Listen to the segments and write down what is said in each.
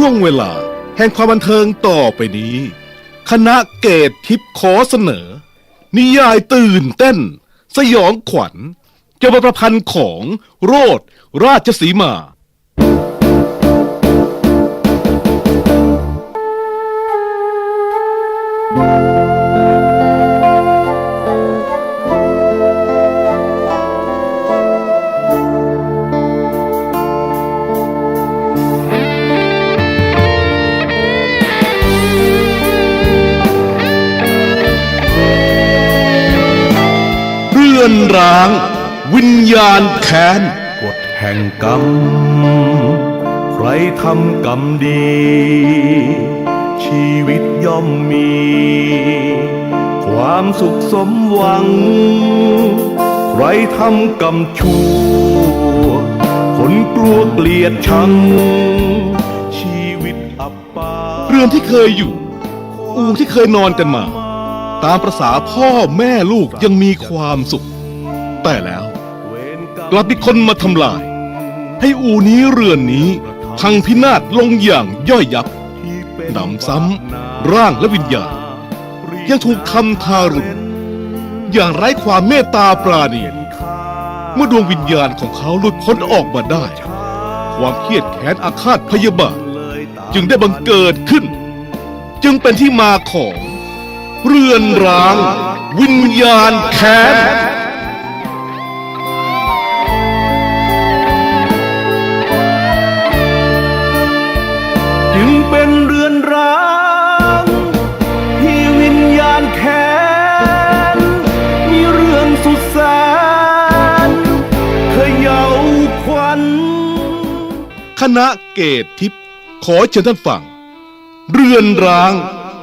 ช่วงเวลา แห่งความบันเทิงต่อไปนี้ คณะเกตทิพย์ขอเสนอ นิยายตื่นเต้น สยองขวัญเกี่ยวกับประพันธ์ของโรดราชสีมา นร้าง วิญญาณแค้นกฎแห่งกรรม ใครทำกรรมดี ชีวิตย่อมมี ความสุขสมหวัง ใครทำกรรมชั่ว คนกลัวเกลียดชัง ชีวิตอับปางเรือนที่เคยอยู่ อู่ที่เคยนอนกันมา ตามประษาพ่อแม่ลูกยังมีความสุข แต่แล้ว กลับมีคนมาทำลาย ให้อูนี้เรือนนี้พังพินาศลงอย่างย่อยยับหนำซ้ำร่างและวิญญาณ ยังถูกทำทารุณอย่างไร้ความเมตตาปราณีเมื่อดวงวิญญาณของเขาหลุดพ้นออกมาได้ ความเครียดแค้นอาฆาตพยาบาทจึงได้บังเกิดขึ้น จึงเป็นที่มาของ เรือนร้าง วิญญาณแค้น เขย่าขวัญคณะเกตทิพย์ขอเชิญท่านฟัง เรือนร้าง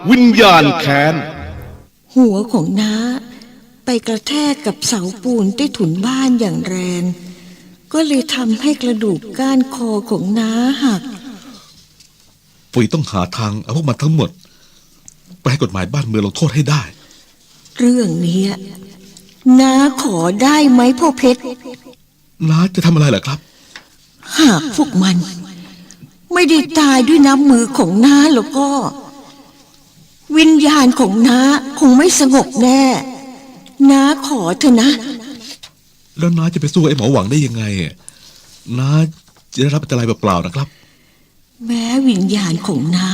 วิญญาณแค้น หัวของน้า ไปกระแทกกับเสาปูนใต้ถุนบ้านอย่างแรง ก็เลยทำให้กระดูกก้านคอของน้าหักปุ๋ยต้องหาทางเอาพวกมันทั้งหมด ไปให้กฎหมายบ้านเมืองลงโทษให้ได้ เรื่องเนี้ยน้าขอได้ไหมพ่อเพชร น้าจะทำอะไรล่ะครับ หากพวกมัน ไม่ได้ตายด้วยน้ำมือของน้าแล้วก็ วิญญาณของน้าคงไม่สงบแน่ น้าขอเถอะนะ แล้วน้าจะไปสู้ไอ้หมอหวังได้ยังไงอะน้าจะได้รับอันตรายเปล่าๆนะครับ แม้วิญญาณของน้า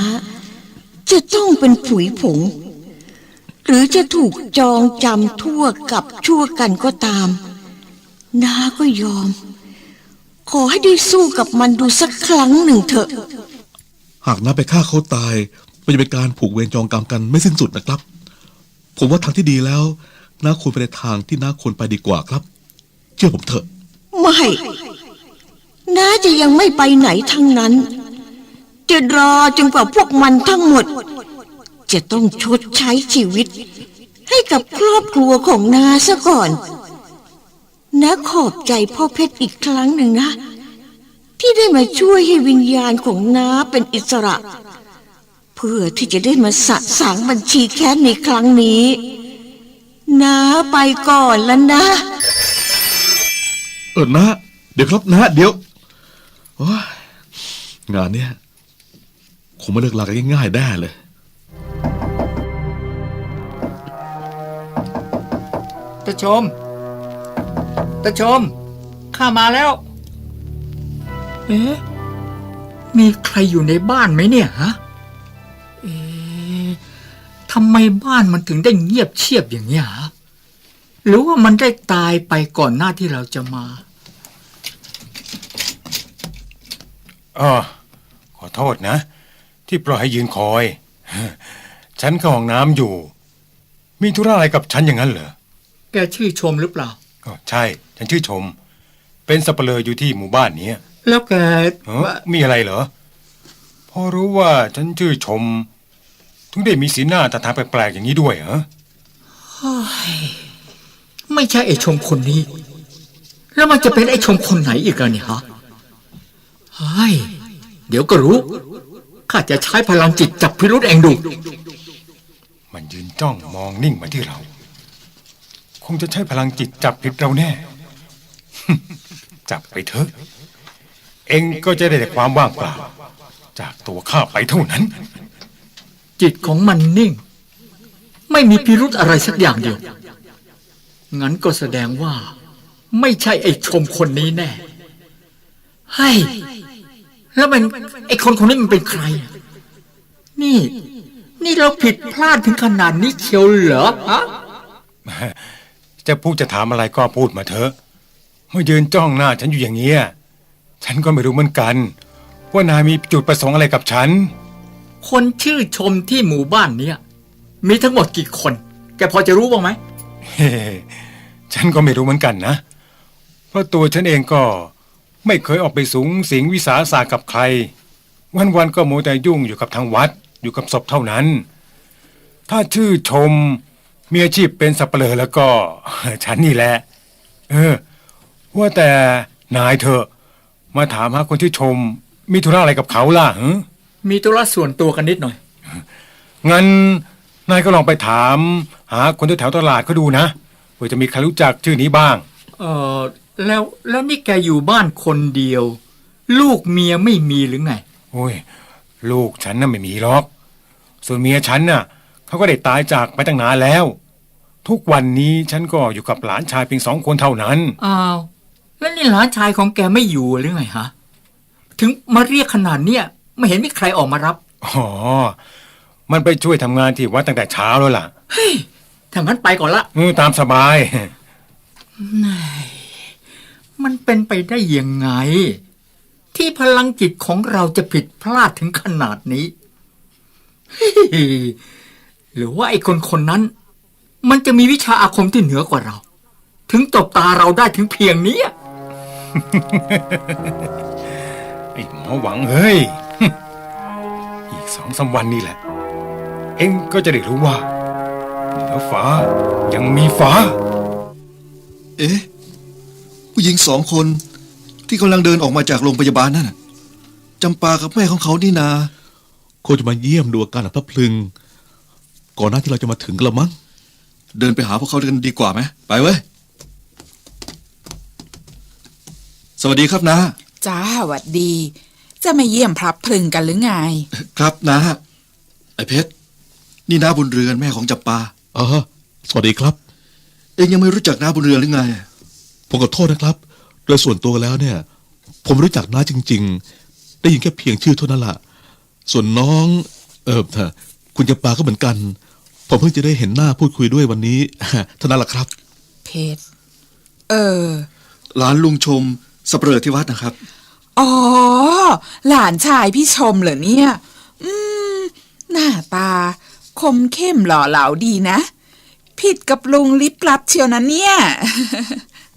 จะต้องเป็นผุยผง หรือจะถูกจองจำทั่วกับชั่วกันก็ตาม น้าก็ยอม ขอให้ได้สู้กับมันดูสักครั้งหนึ่งเถอะ หากน้าไปฆ่าเขาตายมันจะเป็นการผูกเวรจองกรรมกันไม่สิ้นสุดนะครับ ผมว่าทางที่ดีแล้วน้าควรไปในทางที่น้าควรไปดีกว่าครับ เชื่อผมเถอะ ไม่น้าจะยังไม่ไปไหนทั้งนั้น จะรอจนกว่าพวกมันทั้งหมด จะต้องชดใช้ชีวิต ให้กับครอบครัวของน้าซะก่อน น้าขอบใจพ่อเพชรอีกครั้งหนึ่งนะ ที่ได้มาช่วยให้วิญญาณของน้าเป็นอิสระ เพื่อที่จะได้มาสะสางบัญชีแค้นในครั้งนี้น้าไปก่อนแล้วนะ เออนะ เดี๋ยวครับนะเดี๋ยวโอ้ยงานเนี้ยคงไม่เลิกลากันง่ายๆได้เลย ตาชม ตาชม ข้ามาแล้ว เอ๊ะ มีใครอยู่ในบ้านไหมเนี่ยฮะ เอ๊ะทำไมบ้านมันถึงได้เงียบเชียบอย่างนี้ยฮะ หรือว่ามันได้ตายไปก่อนหน้าที่เราจะมา อ๋อขอโทษนะ ที่ปล่อยให้ยืนคอย ฉันเข้าห้องน้ำอยู่ มีธุระอะไรกับฉันอย่างนั้นเหรอ แกชื่อชมหรือเปล่า ก็ใช่ ฉันชื่อชม เป็นสับเปลออยู่ที่หมู่บ้านเนี้ยแล้วแกเอ้อมีอะไรเหรอ พอรู้ว่าฉันชื่อชม ถึงได้มีสีหน้าตาทางแปลกๆอย่างนี้ด้วยเหรอ ไม่ใช่ไอ้ชมคนนี้ แล้วมันจะเป็นไอ้ชมคนไหนอีกล่ะเนี่ยฮะเฮ้ยเดี๋ยวก็รู้ข้าจะใช้พลังจิตจับพิรุษเองดู มันยืนจ้องมองนิ่งมาที่เรา คงจะใช้พลังจิตจับผิดเราแน่ จับไปเถอะ เองก็จะได้แต่ความว่างเปล่า จากตัวข้าไปเท่านั้น จิตของมันนิ่ง ไม่มีพิรุธอะไรสักอย่างเดียว งั้นก็แสดงว่า ไม่ใช่ไอ้ชมคนนี้แน่ให้ยแล้วมันไอ้คนคนนี้มันเป็นใครอะนี่ นี่เราผิดพลาดถึงขนาดนี้เชียวเหรอฮะจะพูดจะถามอะไรก็พูดมาเถอะเมื่อยืนจ้องหน้าฉันอยู่อย่างเงี้ยฉันก็ไม่รู้เหมือนกัน ว่านายมีจุดประสงค์อะไรกับฉัน คนชื่อชมที่หมู่บ้านเนี้ยมีทั้งหมดกี่คน แกพอจะรู้บ้างไหมเฮ้ฉันก็ไม่รู้เหมือนกันนะ เพราะตัวฉันเองก็ไม่เคยออกไปสูงสิงวิสาสะกับใคร วันๆก็มัวแต่ยุ่งอยู่กับทางวัด อยู่กับศพเท่านั้น ถ้าชื่อชมมีอาชีพเป็นสับเปลือแล้วก็ ฉันนี่แหละ เออ ว่าแต่นายเถอะมาถามหาคนที่ชม มีธุระอะไรกับเขาล่ะหึมีธุระส่วนตัวกันนิดหน่อย งั้นนายก็ลองไปถาม หาคนแถวๆตลาดเขาดูนะเผื่อจะมีใครรู้จักชื่อนี้บ้าง เออแล้วแล้วนี่แกอยู่บ้านคนเดียว ลูกเมียไม่มีหรือไง โอ้ย ลูกฉันน่ะไม่มีหรอก ส่วนเมียฉันน่ะเขาก็ได้ตายจากไปตั้งนานแล้ว ทุกวันนี้ฉันก็อยู่กับหลานชายเพียงสองคนเท่านั้น อ้าว แล้วนี่หลานชายของแกไม่อยู่หรือไงฮะ ถึงมาเรียกขนาดเนี้ยไม่เห็นมีใครออกมารับ อ๋อ มันไปช่วยทำงานที่วัดตั้งแต่เช้าแล้วล่ะเฮ้ยถ้างั้นไปก่อนละเออตามสบายมันเป็นไปได้ยังไง ที่พลังจิตของเราจะผิดพลาดถึงขนาดนี้เฮ้ยหรือว่าไอ้คนคนนั้น มันจะมีวิชาอาคมที่เหนือกว่าเรา ถึงตบตาเราได้ถึงเพียงนี้ ไอ้หมอหวังเฮ้ย อีกสองสามวันนี่แหละ เอ็งก็จะได้รู้ว่าเหนือฟ้ายังมีฟ้า เอ๊ะ ผู้หญิงสองคนที่กำลังเดินออกมาจากโรงพยาบาลนั่นน่ะจำปากับแม่ของเขานี่นาคงจะมาเยี่ยมดูอาการของพระพลึง ก่อนหน้าที่เราจะมาถึงกันละมั้งเดินไปหาพวกเขากันดีกว่าไหมไปเว้ย สวัสดีครับนะ จ้าหวัดดี จะมาเยี่ยมพรับพลึงกันหรือไง ครับนะ ไอ้เพชร นี่นาบุญเรือนแม่ของจำปาเออสวัสดีครับ เองยังไม่รู้จักนาบุญเรือนหรือไง ผมขอโทษนะครับ โดยส่วนตัวแล้วเนี่ย ผมรู้จักน้าจริง ๆ ได้ยินแค่เพียงชื่อเท่านั้นละส่วนน้อง เออเธอคุณจำปาก็เหมือนกัน ผมเพิ่งจะได้เห็นหน้าพูดคุยด้วยวันนี้เท่านั้นแหละครับ เพชร เออ หลานลุงชม สเปรอที่วัดนะครับ อ๋อ หลานชายพี่ชมเหรอเนี่ย อืม หน้าตา คมเข้มหล่อเหลาดีนะ ผิดกับลุงลิบลับเชียวนะเนี่ย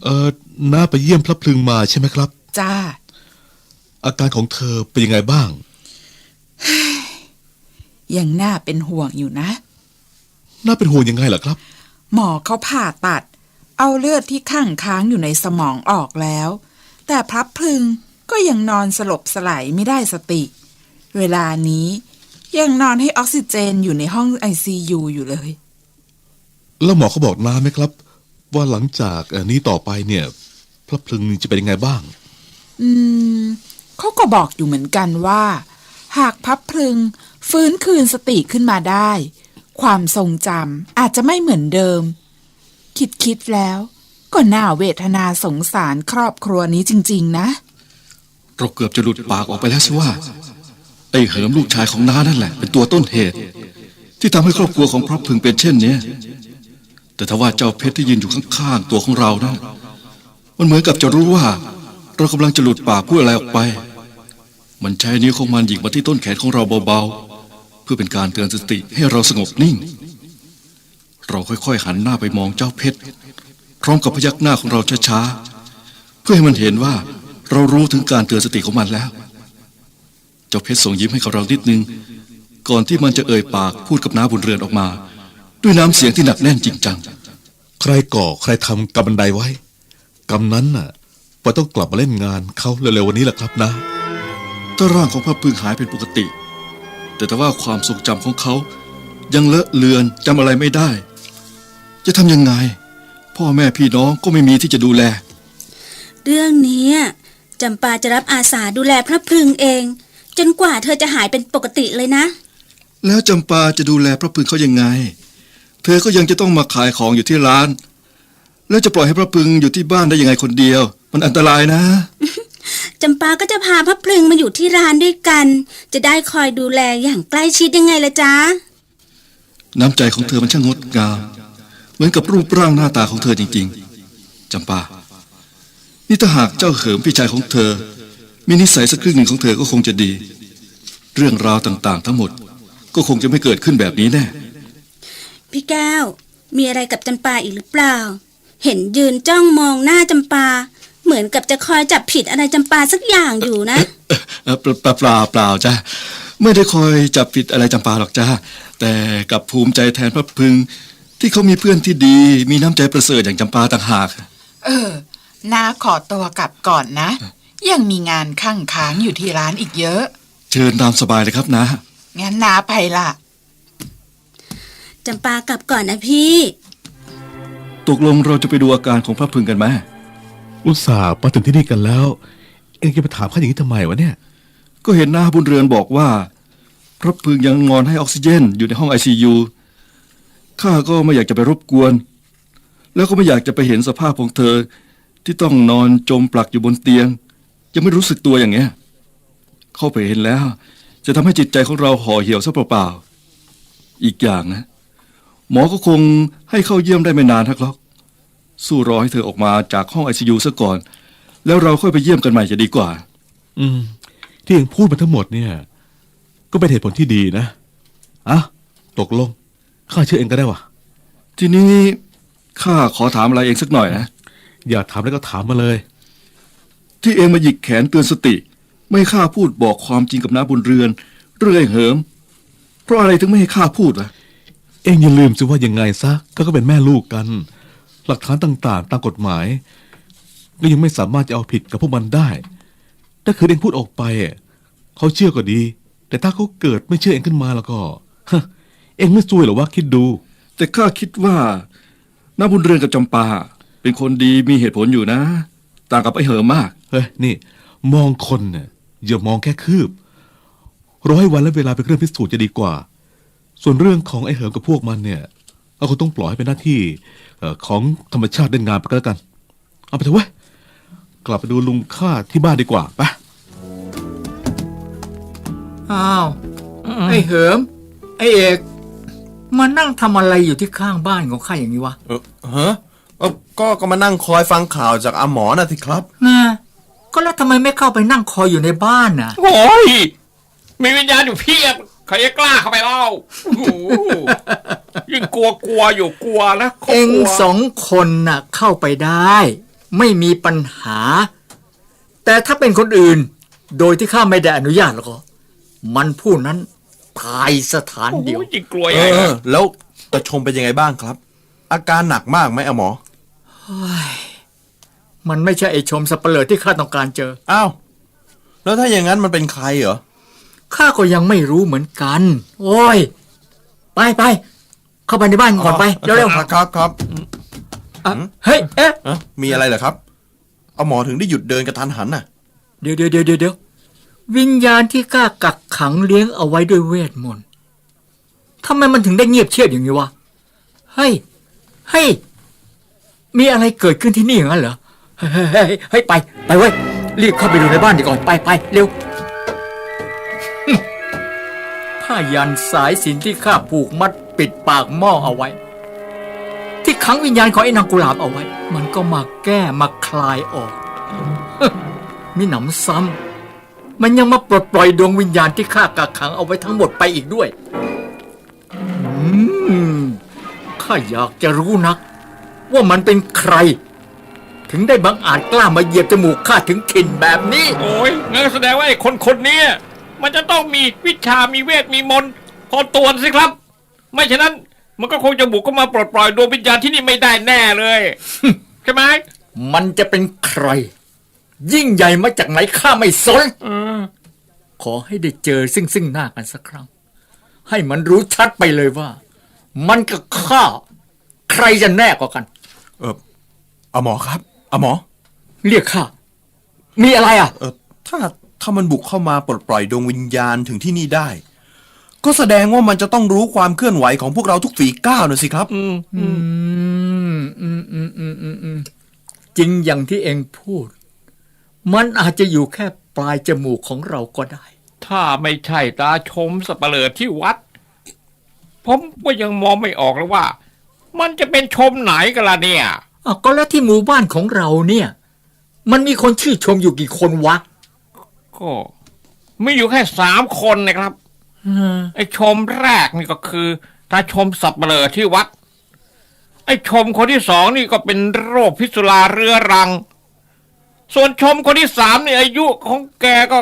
เออน้าไปเยี่ยมพระพลึงมาใช่ไหมครับ จ้า อาการของเธอเป็นยังไงบ้าง ยังน่าเป็นห่วงอยู่นะ น่าเป็นห่วงยังไงล่ะครับ หมอเขาผ่าตัด เอาเลือดที่ข้างค้างอยู่ในสมองออกแล้ว แต่พลับพลึงก็ยังนอนสลบสลายไม่ได้สติ เวลานี้ยังนอนให้ออกซิเจนอยู่ในห้องไอซียูอยู่เลย แล้วหมอเขาบอกน้าไหมครับ ว่าหลังจากเอ่อนี้ต่อไปเนี่ยพระพลึงจะเป็นยังไงบ้าง อืมเขาก็บอกอยู่เหมือนกันว่า หากพับพลึงฟื้นคืนสติขึ้นมาได้ ความทรงจำอาจจะไม่เหมือนเดิม คิดคิดแล้ว ก็น่าเวทนาสงสารครอบครัวนี้จริง ๆ นะ เราเกือบจะหลุดปากออกไปแล้วสิว่า ไอ้เหิมลูกชายของน้านั่นแหละ เป็นตัวต้นเหตุ ที่ทำให้ครอบครัวของพระพึงเป็นเช่นเนี้ยแต่ถ้าว่าเจ้าเพชรที่ยืนอยู่ข้างๆตัวของเรานะมันเหมือนกับจะรู้ว่า เรากำลังจะหลุดปากพูดอะไรออกไป มันใช้นิ้วของมันหยิกมาที่ต้นแขนของเราเบาๆ เพื่อเป็นการเตือนสติให้เราสงบนิ่ง เราค่อยๆหันหน้าไปมองเจ้าเพชร พร้อมกับพยักหน้าของเราช้าๆเพื่อให้มันเห็นว่าเรารู้ถึงการเตือนสติของมันแล้ว เจ้าเพชรส่งยิ้มให้กับเรานิดนึง ก่อนที่มันจะเอ่ยปากพูดกับน้าบุญเรือนออกมา ด้วยน้ำเสียงที่หนักแน่นจริงจังใครก่อใครทำกรรมบันไดไว้กรรมนั้นน่ะปอต้องกลับมาเล่นงานเขาเร็วๆวันนี้แหละครับนะถ้าร่างของพระพึงหายเป็นปกติ แต่แต่ว่าความทรงจำของเขา ยังเลอะเลือนจำอะไรไม่ได้ จะทำยังไง พ่อแม่พี่น้องก็ไม่มีที่จะดูแล เรื่องนี้จำปาจะรับอาสาดูแลพระพรึงเอง จนกว่าเธอจะหายเป็นปกติเลยนะ แล้วจำปาจะดูแลพระพึงเขายังไง เธอก็ยังจะต้องมาขายของอยู่ที่ร้าน แล้วจะปล่อยให้พระพึงอยู่ที่บ้านได้ยังไงคนเดียว มันอันตรายนะจำปาก็จะพาพระพลึงมาอยู่ที่ร้านด้วยกัน จะได้คอยดูแลอย่างใกล้ชิดยังไงละจ๊ะ น้ำใจของเธอมันช่างงดงามเห มือนกับรูปร่างหน้าตาของเธอจริง ๆจำปา นี่ถ้าหากเจ้าเหิมพี่ชายของเธอ มีนิสัยสักครึ่งหนึ่งของเธอก็คงจะดี เรื่องราวต่างๆ ทั้งหมด ก็คงจะไม่เกิดขึ้นแบบนี้แน่ พี่แก้ว มีอะไรกับจำปาอีกหรือเปล่า เห็นยืนจ้องมองหน้าจำปา เหมือนกับจะคอยจับผิดอะไรจำปาสักอย่างอยู่นะเอ่อเปล่าเปล่าเปล่าจ้าไม่ได้คอยจับผิดอะไรจำปาหรอกจ้าแต่กลับภูมิใจแทนพระพึง ที่เขามีเพื่อนที่ดี มีน้ำใจประเสริฐอย่างจำปาต่างหาก เออน้าขอตัวกลับก่อนนะ ยังมีงานข้างค้างอยู่ที่ร้านอีกเยอะ เชิญตามสบายเลยครับนะ งั้นน้าไปละจำปากลับก่อนนะพี่ ตกลงเราจะไปดูอาการของพระพึงกันไหมอุตส่าห์มาถึงที่นี่กันแล้ว เอ็งจะไปถามข้าอย่างนี้ทำไมวะเนี่ย ก็เห็นหน้าบุญเรือนบอกว่า พระพึงยังงอนให้ออกซิเจนอยู่ในห้องไอซียู ข้าก็ไม่อยากจะไปรบกวน แล้วก็ไม่อยากจะไปเห็นสภาพของเธอ ที่ต้องนอนจมปลักอยู่บนเตียง ยังไม่รู้สึกตัวอย่างเงี้ย เข้าไปเห็นแล้ว จะทำให้จิตใจของเราห่อเหี่ยวซะเปล่าๆอีกอย่างนะ หมอก็คงให้เข้าเยี่ยมได้ไม่นานทักหรอก สู้รอให้เธอออกมาจากห้องไอซียูซะก่อน แล้วเราค่อยไปเยี่ยมกันใหม่จะดีกว่า อืม ที่เองพูดมาทั้งหมดเนี่ย ก็เป็นเหตุผลที่ดีนะอะตกลง ข้าเชื่อเอ็งก็ได้วะทีนี้ข้าขอถามอะไรเองสักหน่อยนะ อย่าถามแล้วก็ถามมาเลย ที่เองมาหยิกแขนเตือนสติ ไม่ให้ข้าพูดบอกความจริงกับน้าบุญเรือน เรื่อยเหิม เพราะอะไรถึงไม่ให้ข้าพูดวะเอ็งอย่าลืมสิว่ายังไงซะก็ก็เป็นแม่ลูกกัน หลักฐานต่างๆ ตามกฎหมาย ก็ยังไม่สามารถจะเอาผิดกับพวกมันได้ ถ้าคือเอ็งพูดออกไปอะเขาเชื่อก็ดี แต่ถ้าเขาเกิดไม่เชื่อเอ็งขึ้นมาแล้วก็ฮะ เอ็งไม่ซวยหรอวะคิดดู แต่ข้าคิดว่าน้าบุญเรือนกับจำปา เป็นคนดีมีเหตุผลอยู่นะ ต่างกับไอ้เหิมมาก เฮ้ยนี่ มองคนเนี่ยอย่ามองแค่คืบรอให้วันและเวลาเป็นเครื่องพิสูจน์จะดีกว่า ส่วนเรื่องของไอ้เหิมกับพวกมันเนี่ยเราคงต้องปล่อยให้เป็นหน้าที่เอ่อของธรรมชาติเล่นงานไปก็แล้วกัน เอาไปเถอะเว้ยกลับไปดูลุงข้าที่บ้านดีกว่าไปอ้าว ไอ้เหิม ไอ้เอก มานั่งทำอะไรอยู่ที่ข้างบ้านของข้าอย่างนี้วะเออฮะเอ้าก็ก็มานั่งคอยฟังข่าวจากอาหมอนะสิครับ นะก็แล้วทำไมไม่เข้าไปนั่งคอยอยู่ในบ้านน่ะ โอ้ยมีวิญญาณอยู่เพียบใครจะกล้าเข้าไปเล่าโอ้โหยิ่งกลัวกลัวอยู่กลัวนะขาเองกลัวสองคนน่ะเข้าไปได้ ไม่มีปัญหา แต่ถ้าเป็นคนอื่น โดยที่ข้าไม่ได้อนุญาตแล้วก็ มันผู้นั้น ตายสถานโอ้โหเดียว ยิ่งกลัวเอใหญ่เลอยแล้วตาชมเป็นยังไงบ้างครับ อาการหนักมากไหมอาหมอ มันไม่ใช่ไอชมสเปเหรอที่ข้าต้องการเจอ อ้าว แล้วถ้าอย่างนั้นมันเป็นใครเหรอ ข้าก็ยังไม่รู้เหมือนกัน โอ้ย ไปไป เข้าไปในบ้านก่อนไป เร็วครับครับครับๆอะเฮ้ย เอ๊ะ เอ้ามีอะไรเหรอครับอาหมอถึงได้หยุดเดินกระทันหันน่ะ เดี๋ยวเดี๋ยวเดี๋ยวเดี๋ยว วิญญาณที่กล้ากักขังเลี้ยงเอาไว้ด้วยเวทมนต์ทำไมมันถึงได้เงียบเชียบอย่างนี้วะเฮ้ยเฮ้ยมีอะไรเกิดขึ้นที่นี่อย่างนั้นเหรอเฮ้ยเฮ้ยไป ไปเว้ยรีบเข้าไปดูในบ้านดีก่อนไปไปเร็วผ้ายันสายสินที่ข้าผูกมัดปิดปากหม้อเอาไว้ ที่ขังวิญญาณของไอ้นางกุหลาบเอาไว้ มันก็มาแก้มาคลายออก มีหนำซ้ำ มันยังมาปลดปล่อยดวงวิญญาณที่ข้ากักขังเอาไว้ทั้งหมดไปอีกด้วย อืม ข้าอยากจะรู้นัก ว่ามันเป็นใคร ถึงได้บังอาจกล้ามาเหยียบจมูกข้าถึงถิ่นแบบนี้ โอ้ยงั้นแสดงว่าไอ้คนคนเนี้ยมันจะต้องมีวิชามีเวทมีมนต์พอตัวสิครับ ไม่ฉะนั้นมันก็คงจะบุกเข้ามาปลดปล่อยดวงวิญญาณที่นี่ไม่ได้แน่เลย ใช่ไหม มันจะเป็นใคร ยิ่งใหญ่มาจากไหนข้าไม่สนเออขอให้ได้เจอซึ่งซึ่งหน้ากันสักครั้ง ให้มันรู้ชัดไปเลยว่า มันกับข้าใครจะแน่กว่ากัน เอออาหมอครับอาหมอ เรียกข้ามีอะไรอะ เออถ้าถ้ามันบุกเข้ามาปลดปล่อยดวงวิญญาณถึงที่นี่ได้ ก็แสดงว่ามันจะต้องรู้ความเคลื่อนไหวของพวกเราทุกฝีก้าวนะสิครับ อืมอืมอืมอืมอืมอืมอืมจริงอย่างที่เองพูด มันอาจจะอยู่แค่ปลายจมูกของเราก็ได้ ถ้าไม่ใช่ตาชมสับเปลือที่วัด ผมก็ยังมองไม่ออกเลยว่า มันจะเป็นชมไหนกันล่ะเนี่ยอะก็แล้วที่หมู่บ้านของเราเนี่ย มันมีคนชื่อชมอยู่กี่คนวะก็มีอยู่แค่สามคนนะครับไอ้ชมแรกนี่ก็คือตาชมสับเปลือที่วัด ไอ้ชมคนที่สองนี่ก็เป็นโรคพิษสุราเรื้อรัง ส่วนชมคนที่สามนี่อายุของแกก็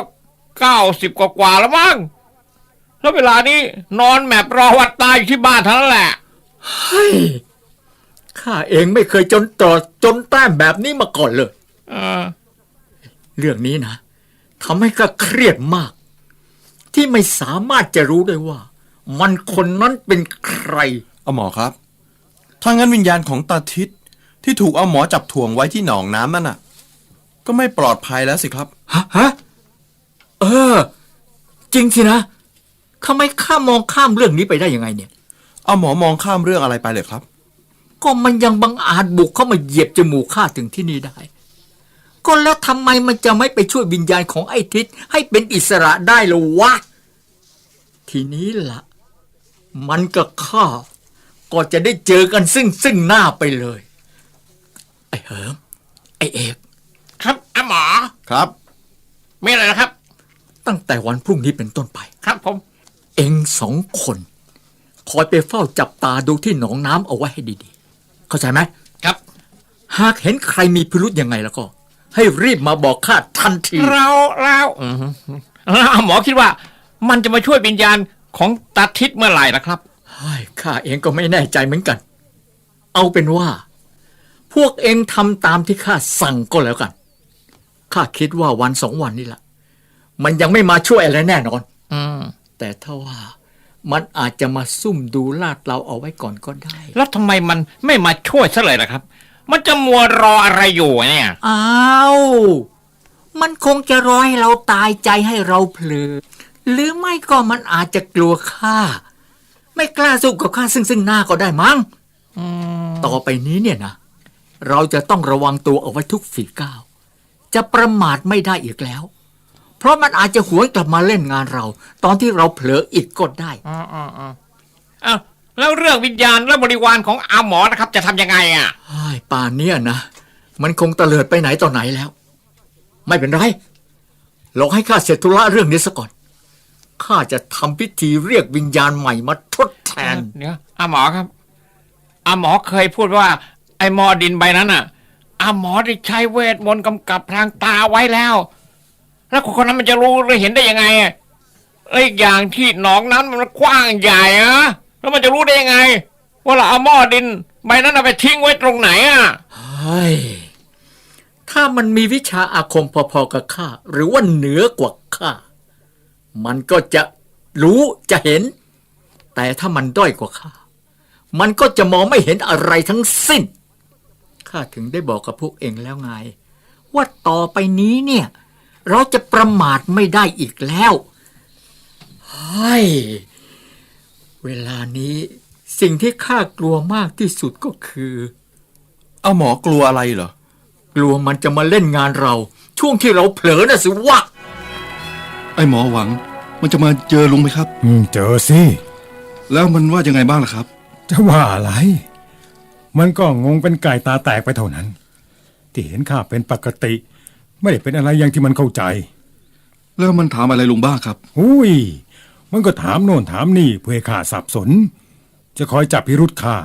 เก้าสิบกว่าๆแล้วมั้งแล้วเวลานี้นอนแมปรอวัดตายอยู่ที่บ้านเท่านั้นแหละเฮ้ยข้าเองไม่เคยจนตรอจนแต้มแบบนี้มาก่อนเลยเออเรื่องนี้นะทำให้ข้าเครียดมาก ที่ไม่สามารถจะรู้ได้ว่า มันคนนั้นเป็นใคร เอาหมอครับ ถ้างั้นวิญญาณของตาทิศที่ถูกเอาหมอจับถ่วงไว้ที่หนองน้ำนั่นน่ะ ก็ไม่ปลอดภัยแล้วสิครับ ฮะฮะเออ จริงสินะทำไมข้ามองข้ามเรื่องนี้ไปได้ยังไงเนี่ย เอาหมอมองข้ามเรื่องอะไรไปเลยครับ ก็มันยังบังอาจบุกเข้ามาเหยียบจมูกข้าถึงที่นี่ได้ ก็แล้วทำไมมันจะไม่ไปช่วยวิญญาณของไอ้ทิศให้เป็นอิสระได้ล่ะวะ ทีนี้ละ่ะ มันกับข้าก็จะได้เจอกันซึ่งซึ่งหน้าไปเลย ไอ้เหิมไอ้เอก ครับอาหมอครับมีอะไรนะครับ ตั้งแต่วันพรุ่งนี้เป็นต้นไป ครับผม เองสองคน คอยไปเฝ้าจับตาดูที่หนองน้ำเอาไว้ให้ดีๆ เข้าใจไหมครับ หากเห็นใครมีพิรุธยังไงแล้วก็ ให้รีบมาบอกข้าทันที เราเราอืมแล้วอาหมอคิดว่า มันจะมาช่วยวิญญาณของตาทิศเมื่อไหร่นะครับ เฮ้ยข้าเองก็ไม่แน่ใจเหมือนกัน เอาเป็นว่า พวกเองทำตามที่ข้าสั่งก็แล้วกัน ข้าคิดว่าวันสองวันนี้ละมันยังไม่มาช่วยอะไรแน่นอน อืมแต่ถ้าว่ามันอาจจะมาซุ่มดูลาดเราเอาไว้ก่อนก็ได้ แล้วทำไมมันไม่มาช่วยซะเลยล่ะครับ มันจะมัวรออะไรอยู่เนี่ยอ้าวมันคงจะรอให้เราตายใจให้เราเผลอหรือไม่ก็มันอาจจะกลัวข้าไม่กล้าสู้กับข้าซึ่งซึ่งหน้าก็ได้มั้งต่อไปนี้เนี่ยนะ เราจะต้องระวังตัวเอาไว้ทุกฝีก้าว จะประมาทไม่ได้อีกแล้ว เพราะมันอาจจะหวนกลับมาเล่นงานเรา ตอนที่เราเผลออีกก็ได้อ๋ออ๋ออ๋ออ้าวแล้วเรื่องวิญญาณและบริวารของอาหมอนะครับ จะทำยังไงอะไอ้ยป่านเนี้ยนะมันคงเตลิดไปไหนต่อไหนแล้ว ไม่เป็นไรรอให้ข้าเสร็จธุระเรื่องนี้ซะก่อนข้าจะทำพิธีเรียกวิญญาณใหม่มาทดแทน เดี๋ยวอาหมอครับอาหมอเคยพูดว่า ไอ้หมอดินใบนั้นอะ อาหมอได้ใช้เวทมนต์กำกับทางตาไว้แล้ว แล้วคนคนนั้นมันจะรู้หรือเห็นได้ยังไงอะแล้วอีกอย่างที่หนองนั้นมันกว้างใหญ่อะแล้วมันจะรู้ได้ยังไง ว่าเราเอาหม้อดินใบนั้นเอาไปทิ้งไว้ตรงไหนอะเฮ้ยถ้ามันมีวิชาอาคมพอๆกับข้าหรือว่าเหนือกว่าข้ามันก็จะรู้จะเห็น แต่ถ้ามันด้อยกว่าข้ามันก็จะมองไม่เห็นอะไรทั้งสิ้น ข้าถึงได้บอกกับพวกเองแล้วไง ว่าต่อไปนี้เนี่ย เราจะประมาทไม่ได้อีกแล้วเฮ้ยเวลานี้สิ่งที่ข้ากลัวมากที่สุดก็คือ เอาหมอกลัวอะไรเหรอ กลัวมันจะมาเล่นงานเรา ช่วงที่เราเผลอน่ะสิวะ ไอ้หมอหวัง มันจะมาเจอลุงไหมครับ อืมเจอสิ แล้วมันว่ายังไงบ้างล่ะครับ จะว่าอะไร มันก็งงเป็นไก่ตาแตกไปเท่านั้น ที่เห็นข้าเป็นปกติ ไม่ได้เป็นอะไรอย่างที่มันเข้าใจ แล้วมันถามอะไรลุงบ้างครับ อุ้ย มันก็ถามโน่นถามนี่เพื่อให้ข้าสับสน จะคอยจับพิรุษข้า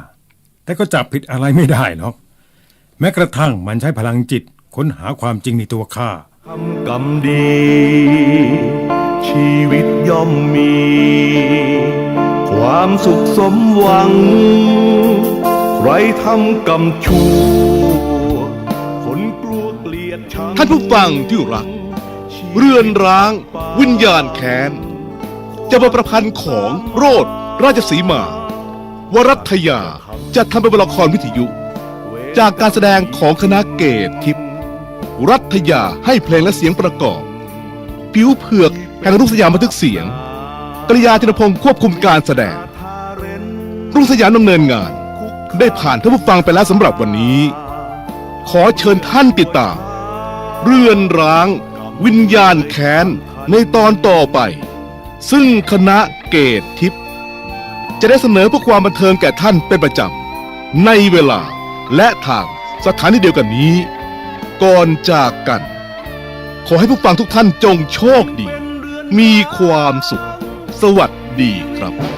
แต่ก็จับผิดอะไรไม่ได้หรอกแม้กระทั่งมันใช้พลังจิตค้นหาความจริงในตัวข้าทำกรรมดี ชีวิตย่อมมี ความสุขสมหวังใคร ทำกรรมชั่วคนกลัวเกลียดชังท่านผู้ฟังที่รัก เรือนร้าง วิญญาณแค้นจะบทประพันธ์ของโรดราชสีมา วรัตยาจะทำเป็นละครวิทยุ จากการแสดงของคณะเกตทิพย์รัตยาให้เพลงและเสียงประกอบ ผิวเผือกแห่งรุ่งสยามบันทึกเสียง กริยาธินพงศ์ควบคุมการแสดง รุ่งสยามดำเนินงาน ได้ผ่านท่านผู้ฟังไปแล้วสำหรับวันนี้ ขอเชิญท่านติดตาม เรือนร้าง วิญญาณแค้น ในตอนต่อไป ซึ่งคณะเกตทิพย์จะได้เสนอเพื่อความบันเทิงแก่ท่านเป็นประจำ ในเวลาและทางสถานีเดียวกันนี้ ก่อนจากกัน ขอให้ผู้ฟังทุกท่านจงโชคดี มีความสุข สวัสดีครับ